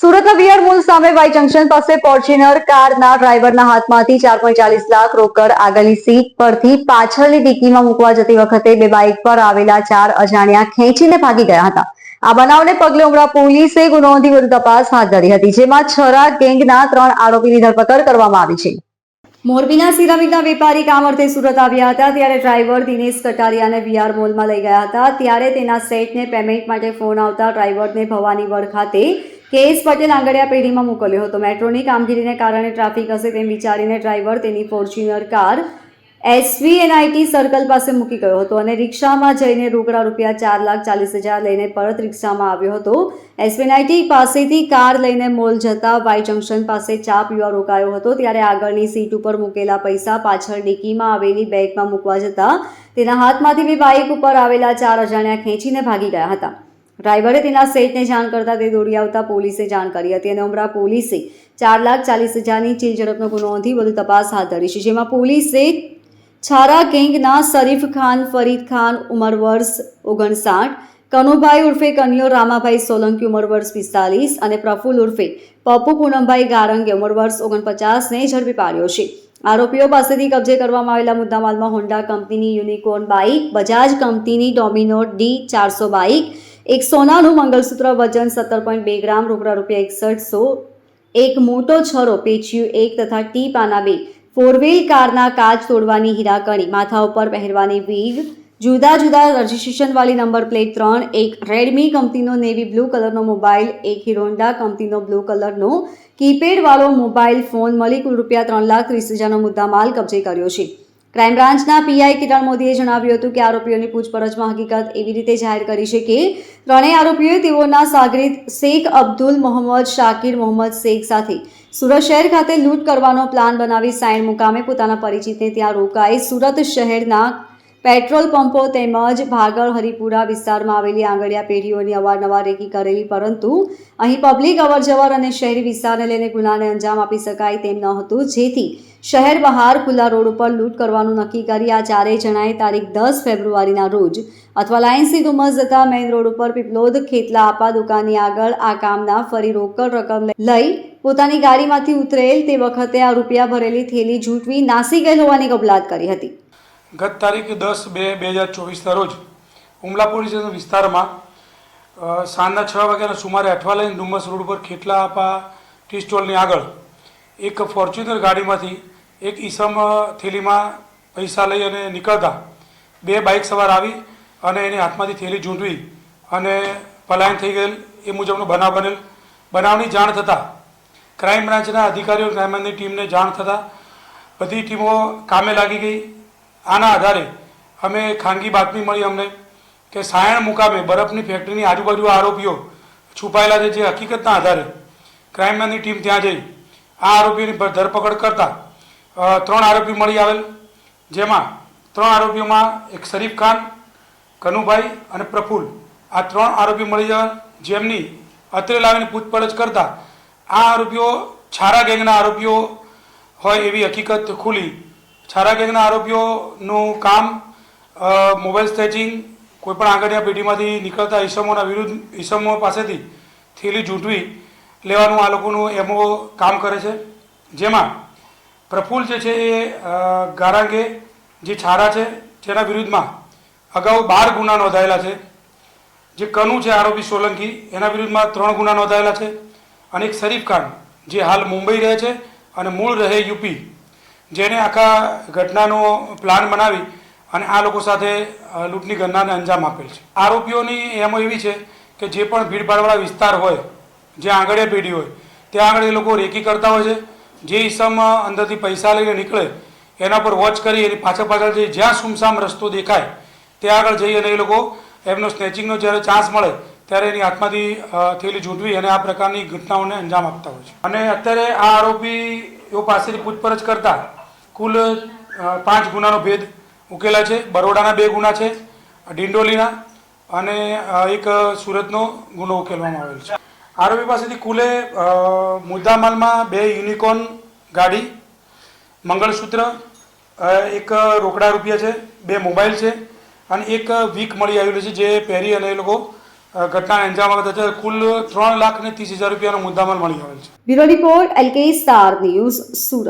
સુરતના VR mall સામે Y junction પાસે ફોર્ચ્યુનર કારના ડ્રાઈવરના હાથમાંથી ચાર પોઈન્ટ ચાલીસ લાખ રોકડ આગળની સીટ પરથી પાછળની ડિક્કીમાં મૂકવા જતી વખતે બે બાઇક પર આવેલા ચાર અજાણ્યા ખેંચીને ભાગી ગયા હતા. આ બનાવને પગલે ઉમરા પોલીસે ગુનો નોંધી વધુ તપાસ હાથ ધરી હતી, જેમાં છરા ગેંગના ત્રણ આરોપીની ધરપકડ કરવામાં આવી છે. મોરબીના સિરામિકના વેપારી કામ અર્થે સુરત આવ્યા હતા, ત્યારે ડ્રાઈવર દિનેશ કટારિયાને વીઆર મોલમાં લઈ ગયા હતા, ત્યારે તેના સેટને પેમેન્ટ માટે ફોન આવતા ડ્રાઈવરને ભવાની વડ ખાતે કેએસ પટેલ આંગડિયા પેઢીમાં મોકલ્યો હતો. મેટ્રોની કામગીરીને કારણે ટ્રાફિક હશે તેમ વિચારીને ડ્રાઈવર તેની Fortuner car SV NIT circle પાસે મૂકી ગયો હતો અને રિક્ષામાં જઈને રોકડા રૂપિયા ચાર લાખ ચાલીસ હજાર લઈને પરત રિક્ષામાં આવ્યો હતો. એસવીએનઆઈટી પાસેથી કાર લઈને મોલ જતા વાય જંકશન પાસે ચા પીવા રોકાયો હતો. ત્યારે આગળની સીટ ઉપર મૂકેલા પૈસા પાછળ ડિક્કીમાં આવેલી બેગમાં મૂકવા જતા તેના હાથમાંથી બે બાઇક ઉપર આવેલા ચાર અજાણ્યા ખેંચીને ભાગી ગયા હતા. ડ્રાઈવરે તેના સેટને જાણ કરતા તે દોડી આવતા પોલીસે જાણ કરી હતી અને ઉમરા પોલીસે ચાર લાખ ચાલીસ હજારની ચીલ ઝડપનો ગુનો નોંધી વધુ તપાસ હાથ ધરી છે, જેમાં પોલીસે છારા ગેંગના શરીફ ખાન, ફરીદ ખાન ઉંમર વર્ષ ઓગણસાઠ, કનુભાઈ ઉર્ફે કન્યો રામાભાઈ સોલંકી ઉંમર વર્ષ પિસ્તાલીસ અને પ્રફુલ ઉર્ફે પપ્પુ પૂનમભાઈ ગારંગે ઉંમર વર્ષ ઓગણપચાસને ઝડપી પાડ્યો છે. આરોપીઓ પાસેથી કબજે કરવામાં આવેલા મુદ્દામાલમાં હોન્ડા કંપનીની યુનિકોર્ન બાઇક, બજાજ કંપનીની ડોમિનો ડી ચારસો બાઇક એક સોનાનું મંગલસૂત્ર વજન સત્તર પોઈન્ટ બે ગ્રામ, રોકડા રૂપિયા એકસઠસો એક મોટો છરો, પેચ્યું એક તથા ટી પાના બે. ફોર વ્હીલ કારના કાચ તોડવાની હીરાકણી. માથા ઉપર પહેરવાની વીગ જુદા જુદા રજિસ્ટ્રેશનવાળી નંબર પ્લેટ ત્રણ. એક રેડમી કંપનીનો નેવી બ્લુ કલરનો મોબાઈલ એક હિરોન્ડા કંપનીનો બ્લુ કલરનો કીપેડ વાળો મોબાઈલ ફોન મળી કુલ રૂપિયા ત્રણ લાખ ત્રીસ હજારનો મુદ્દામાલ કબજે કર્યો છે. ક્રાઇમ બ્રાન્ચના પીઆઈ કિરણ મોદીએ જણાવ્યું હતું કે આરોપીઓની પૂછપરછમાં હકીકત એવી રીતે જાહેર કરી છે કે ત્રણેય આરોપીઓએ તેઓના સાગરીત શેખ અબ્દુલ મોહમ્મદ શાકિર મોહમ્મદ શેખ સાથે સુરત શહેર ખાતે લૂંટ કરવાનો પ્લાન બનાવી સાઇન મુકામે પોતાના પરિચિતને ત્યાં રોકાઈ સુરત શહેરના પેટ્રોલ પંપો તેમજ ભાગળ હરિપુરા વિસ્તારમાં આવેલી આંગળિયા પેઢીઓની અવારનવાર રેકી કરેલી, પરંતુ અહીં પબ્લિક અવરજવર અને શહેરી વિસ્તારને લઈને ગુનાને અંજામ આપી શકાય તેમ ન હતું. જેથી શહેર બહાર ખુલ્લા રોડ ઉપર લૂંટ કરવાનું નક્કી કરી આ ચારેય જણાએ તારીખ દસ ફેબ્રુઆરીના રોજ અથવા લાઇન્સથી ધુમ્મસ જતા મેઇન રોડ ઉપર પીપલોદ, ખેતલા આપા દુકાનની આગળ આ કામના ફરી રોકડ રકમ લઈ પોતાની ગાડીમાંથી ઉતરેલ તે વખતે આ રૂપિયા ભરેલી થેલી ઝૂંટવી નાસી ગયેલ હોવાની કબૂલાત કરી હતી. ગત તારીખ દસ બે બે હજાર ચોવીસના રોજ ઉમલા પોલીસ વિસ્તારમાં સાંજના છ વાગ્યાના સુમારે અઠવાલાઈન ડુમ્મસ રોડ ઉપર ખેટલા આપા ટી સ્ટોલની આગળ એક ફોર્ચ્યુનર ગાડીમાંથી એક ઈસમ થેલીમાં પૈસા લઈ અને નીકળતા બે બાઇક સવાર આવી અને એની હાથમાંથી થેલી ઝૂંટવી અને પલાયન થઈ ગયેલ. એ મુજબનો બનાવ બનેલ. બનાવની જાણ થતાં ક્રાઇમ બ્રાન્ચના અધિકારીઓ ક્રાઇમ બ્રાન્ચની ટીમને જાણ થતાં બધી ટીમો કામે લાગી ગઈ. આના આધારે અમે ખાનગી બાતમી મળી અમને કે સાયણ મુકામે બરફની ફેક્ટરીની આજુબાજુ આરોપીઓ છુપાયેલા છે જે હકીકતના આધારે ક્રાઇમ ટીમ ત્યાં જઈ આ આરોપીઓની ધરપકડ કરતા ત્રણ આરોપી મળી આવેલ, જેમાં ત્રણ આરોપીઓમાં એક શરીફ ખાન, કનુભાઈ અને પ્રફુલ. આ ત્રણ આરોપી મળી જવા જેમની અત્રે લાવીને પૂછપરછ કરતા આ આરોપીઓ છારા ગેંગના આરોપીઓ હોય એવી હકીકત ખુલી છારા ગેંગના આરોપીઓનું કામ મોબાઈલ સ્ટેચિંગ કોઈપણ આંગળીયા પેઢીમાંથી નીકળતા ઈસમોના વિરુદ્ધ ઈસમો પાસેથી થેલી ઝૂંટવી લેવાનું આ લોકોનું એમઓ કામ કરે છે. જેમાં પ્રફુલ્લ જે છે એ ગારાંગે જે છારા છે જેના વિરુદ્ધમાં અગાઉ બાર ગુના નોંધાયેલા છે. જે કનુ છે આરોપી સોલંકી, એના વિરુદ્ધમાં ત્રણ ગુના નોંધાયેલા છે. અને એક શરીફ ખાન જે હાલ મુંબઈ રહે છે અને મૂળ રહે યુપી. જેને આખા ઘટનાનો પ્લાન બનાવી અને આ લોકો સાથે લૂંટની ઘટનાને અંજામ આપેલ છે. આરોપીઓની એમો એવી છે કે જે પણ ભીડભાડવાળા વિસ્તાર હોય, જે આંગળીયા પેઢી હોય, ત્યાં આગળ એ લોકો રેકી કરતા હોય છે. જે હિસ્સામાં અંદરથી પૈસા લઈને નીકળે, એના પર વોચ કરી, એની પાછળ પાછળ જઈ જ્યાં સુમસામ રસ્તો દેખાય, ત્યાં આગળ જઈ અને એ લોકો એમનો સ્નેચિંગનો જ્યારે ચાન્સ મળે, ત્યારે એની હાથમાંથી થયેલી ઝૂંટવી અને આ પ્રકારની ઘટનાઓને અંજામ આપતા હોય છે. અને અત્યારે આ આરોપીઓ પાસેથી પૂછપરછ કરતા કુલ પાંચ ગુનાનો ભેદ ઉકેલા છે. બરોડાના બે ગુના છે, ડિંડોલીના અને એક સુરતનો ગુનો ઉકેલવામાં આવેલ છે. આરોપી પાસેથી કુલે મુદ્દામાલમાં બે યુનિકોર્ન ગાડી, મંગળસૂત્ર એક રોકડા રૂપિયા છે, બે મોબાઈલ છે અને એક વીક મળી આવેલું છે જે પહેરી અને એ લોકો ઘટના અંજામ આપતા છે કુલ ત્રણ લાખ ને ત્રીસ હજાર રૂપિયાનો મુદ્દામાલ મળી આવેલ છે. Bureau report LK Star News Surat.